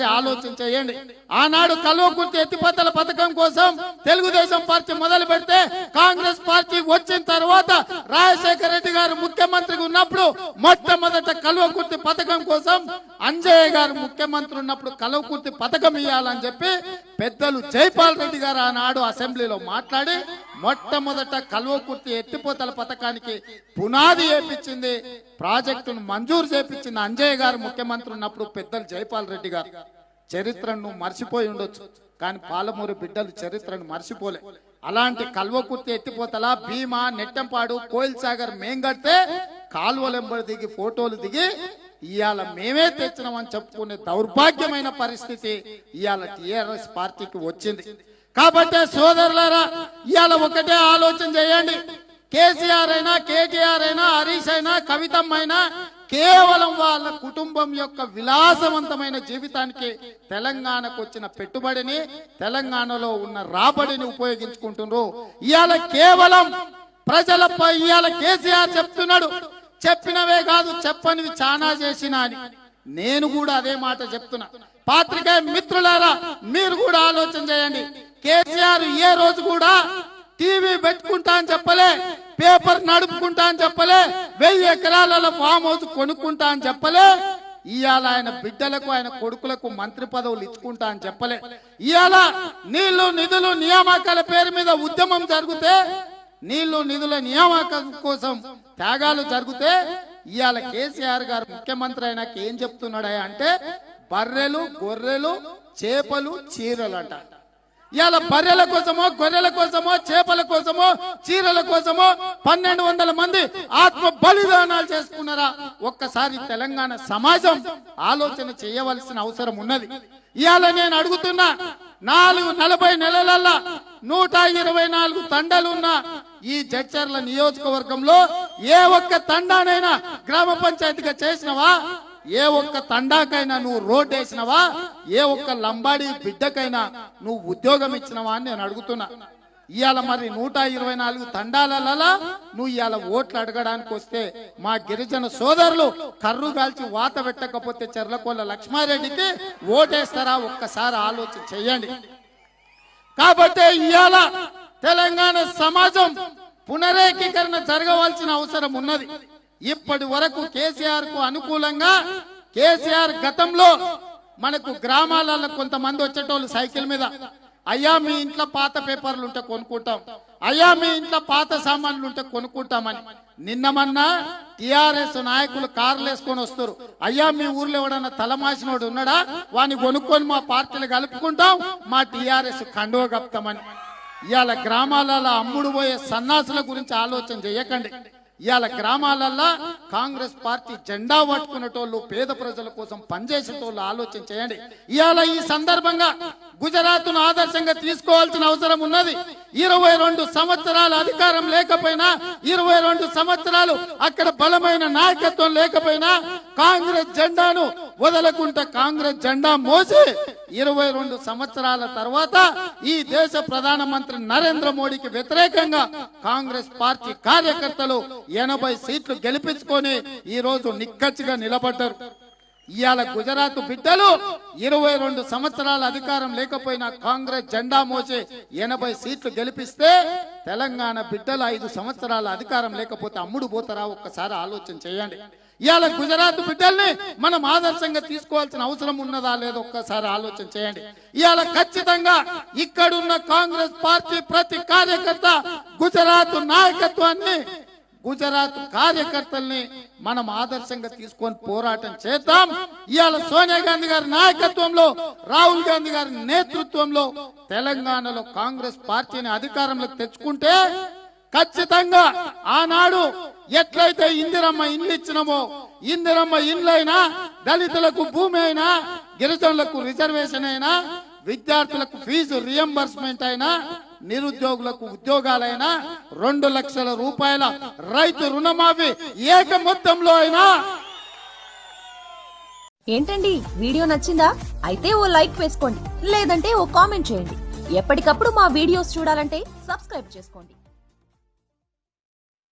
ఒక్కసారి ఆలోచన చేయండి ఆనాడు కల్వకుర్తి ఎత్తిపతల పథకం కోసం తెలుగుదేశం పార్టీ మొదలు పెడితే కాంగ్రెస్ పార్టీ వచ్చిన తర్వాత రాజశేఖర రెడ్డి గారు ముఖ్యమంత్రిగా ఉన్నప్పుడు మొట్టమొదట కల్వకుర్తి పథకం కోసం అంజయ్య గారు ముఖ్యమంత్రి ఉన్నప్పుడు కల్వకుర్తి పథకం ఇవ్వాలని చెప్పి పెద్దలు జైపాల్ రెడ్డి గారు ఆనాడు అసెంబ్లీలో మాట్లాడి మొట్టమొదట కల్వకుర్తి ఎత్తిపోతల పథకానికి పునాది వేపించింది. ప్రాజెక్టును మంజూరు చేపించింది అంజయ్య గారు ముఖ్యమంత్రి ఉన్నప్పుడు పెద్దలు జైపాల్ రెడ్డి గారు చరిత్రను మర్చిపోయి ఉండొచ్చు. కానీ పాలమూరు బిడ్డలు చరిత్రను మర్చిపోలే. అలాంటి కల్వకుర్తి ఎత్తిపోతల భీమా నెట్టంపాడు కోయిల్ సాగర్ మేం కడితే కాలువలెంబడి దిగి ఫోటోలు దిగి ఇవాళ మేమే తెచ్చినామని చెప్పుకునే దౌర్భాగ్యమైన పరిస్థితి ఇవాళ టిఆర్ఎస్ పార్టీకి వచ్చింది. కాబట్టి సోదరులారా ఇవాళ ఒకటే ఆలోచన చేయండి. కేసీఆర్ అయినా కేటీఆర్ అయినా హరీష్ అయినా కవితమ్మ అయినా కేవలం వాళ్ళ కుటుంబం యొక్క విలాసవంతమైన జీవితానికి తెలంగాణకు వచ్చిన పెట్టుబడిని తెలంగాణలో ఉన్న రాబడిని ఉపయోగించుకుంటున్నారు. ఇవాళ కేవలం ప్రజలపై ఇవాళ కేసీఆర్ చెప్తున్నాడు. చెప్పినవే కాదు చెప్పనివి చాలా చేసిన అని. నేను కూడా అదే మాట చెప్తున్నా. పాత్రికేయ మిత్రులారా మీరు కూడా ఆలోచన చేయండి. కేసీఆర్ ఏ రోజు కూడా టీవీ పెట్టుకుంటా అని చెప్పలే పేపర్ నడుపుకుంటా అని చెప్పలే వెయ్యి ఎకరాలలో ఫామ్ హౌస్ కొనుక్కుంటా అని చెప్పలే. ఇవాళ ఆయన బిడ్డలకు ఆయన కొడుకులకు మంత్రి పదవులు ఇచ్చుకుంటా అని చెప్పలే. ఇవాళ నీళ్ళు నిధులు నియామకాల పేరు మీద ఉద్యమం జరిగితే నీళ్ళు నిధుల నియామకం కోసం త్యాగాలు జరిగితే ఇవాళ కేసీఆర్ గారు ముఖ్యమంత్రి అయినాక ఏం చెప్తున్నాడా అంటే బర్రెలు గొర్రెలు చేపలు చీరలు అంట ఇలా బర్రెల కోసమో గొర్రెల కోసమో చేపల కోసమో చీరల కోసమో పన్నెండు వందల మంది ఆత్మ బలిదానాలు చేసుకున్నారా? ఒక్కసారి తెలంగాణ సమాజం ఆలోచన చేయవలసిన అవసరం ఉన్నది. ఇవాళ నేను అడుగుతున్నా నాలుగు నలభై నెలలల్లా నూట ఇరవై నాలుగు తండలున్న ఈ జడ్చర్ల నియోజకవర్గంలో ఏ ఒక్క తండానైనా గ్రామ పంచాయతీగా చేసినవా? ఏ ఒక్క తండాకైనా నువ్వు రోడ్ వేసినవా? ఏ ఒక్క లంబాడి బిడ్డకైనా నువ్వు ఉద్యోగం ఇచ్చినవా అని నేను అడుగుతున్నా. ఇవాళ మరి నూట ఇరవై నాలుగు తండాలలో నువ్వు ఇవాళ ఓట్లు అడగడానికి వస్తే మా గిరిజన సోదరులు కర్రు కాల్చి వాత పెట్టకపోతే చెర్లకోళ్ళ లక్ష్మారెడ్డికి ఓటేస్తారా? ఒక్కసారి ఆలోచన చెయ్యండి కాబట్టి ఇవాళ తెలంగాణ సమాజం పునరేకీకరణ జరగవలసిన అవసరం ఉన్నది. ఇప్పటి వరకు కేసీఆర్కు అనుకూలంగా కేసీఆర్ గతంలో మనకు గ్రామాలలో కొంతమంది వచ్చేటోళ్ళు సైకిల్ మీద అయ్యా మీ ఇంట్లో పాత పేపర్లు ఉంటే కొనుక్కుంటాం. అయ్యా మీ ఇంట్లో పాత సామాన్లు ఉంటే కొనుక్కుంటామని. నిన్నమన్నా టిఆర్ఎస్ నాయకులు కార్లు వేసుకొని వస్తారు. అయ్యా మీ ఊర్లో ఎవడన్నా తలమాసినోడు ఉన్నాడా? వాని కొనుక్కొని మా పార్టీలు కలుపుకుంటాం మా టిఆర్ఎస్ కండువ కప్తామని ఇవాళ గ్రామాలలో అమ్ముడు పోయే సన్నాసుల గురించి ఆలోచన చేయకండి. ఇవాళ గ్రామాలల్లో కాంగ్రెస్ పార్టీ జెండా పట్టుకునేటోళ్ళు పేద ప్రజల కోసం పనిచేసేటోళ్ళు ఆలోచన చేయండి. ఇవాళ ఈ సందర్భంగా గుజరాత్ను ఆదర్శంగా తీసుకోవాల్సిన అవసరం ఉన్నది. ఇరవై రెండు సంవత్సరాల అధికారం లేకపోయినా ఇరవై రెండు సంవత్సరాలు అక్కడ బలమైన నాయకత్వం లేకపోయినా కాంగ్రెస్ జెండాను వదలకుంటే కాంగ్రెస్ జెండా మోసి ఇరవై రెండు సంవత్సరాల తర్వాత ఈ దేశ ప్రధానమంత్రి నరేంద్ర మోడీకి వ్యతిరేకంగా కాంగ్రెస్ పార్టీ కార్యకర్తలు ఎనభై సీట్లు గెలిపించుకొని ఈ రోజు నిక్కచ్చిగా నిలబడ్డారు. ఇవాళ గుజరాత్ బిడ్డలు ఇరవై రెండు సంవత్సరాల అధికారం లేకపోయినా కాంగ్రెస్ జెండా మోసే ఎనభై సీట్లు గెలిపిస్తే తెలంగాణ బిడ్డలు ఐదు సంవత్సరాల అధికారం లేకపోతే అమ్ముడు పోతారా? ఒక్కసారి ఆలోచన చేయండి. ఇవాళ గుజరాత్ బిడ్డల్ని మనం ఆదర్శంగా తీసుకోవాల్సిన అవసరం ఉన్నదా లేదో ఒక్కసారి ఆలోచన చేయండి. ఇవాళ ఖచ్చితంగా ఇక్కడున్న కాంగ్రెస్ పార్టీ ప్రతి కార్యకర్త గుజరాత్ నాయకత్వాన్ని గుజరాత్ కార్యకర్తల్ని మనం ఆదర్శంగా తీసుకొని పోరాటం చేద్దాం. ఇవాళ సోనియా గాంధీ గారి నాయకత్వంలో రాహుల్ గాంధీ గారి నేతృత్వంలో తెలంగాణలో కాంగ్రెస్ పార్టీని అధికారంలోకి తెచ్చుకుంటే ఖచ్చితంగా ఆనాడు ఎట్లయితే ఇందిరమ్మ ఇండ్లు ఇచ్చినామో ఇందిరమ్మ ఇండ్లైనా దళితులకు భూమి అయినా గిరిజనులకు రిజర్వేషన్ అయినా విద్యార్థులకు ఫీజు రియంబర్స్మెంట్ అయినా నిరుద్యోగులకు ఉద్యోగాలైనా రెండు లక్షల రూపాయల రైతు రుణమాఫీ ఏక మొత్తంలో అయినా. ఏంటండి? వీడియో నచ్చిందా? అయితే ఓ లైక్ వేసుకోండి లేదంటే ఓ కామెంట్ చేయండి. ఎప్పటికప్పుడు మా వీడియోస్ చూడాలంటే సబ్స్క్రైబ్ చేసుకోండి.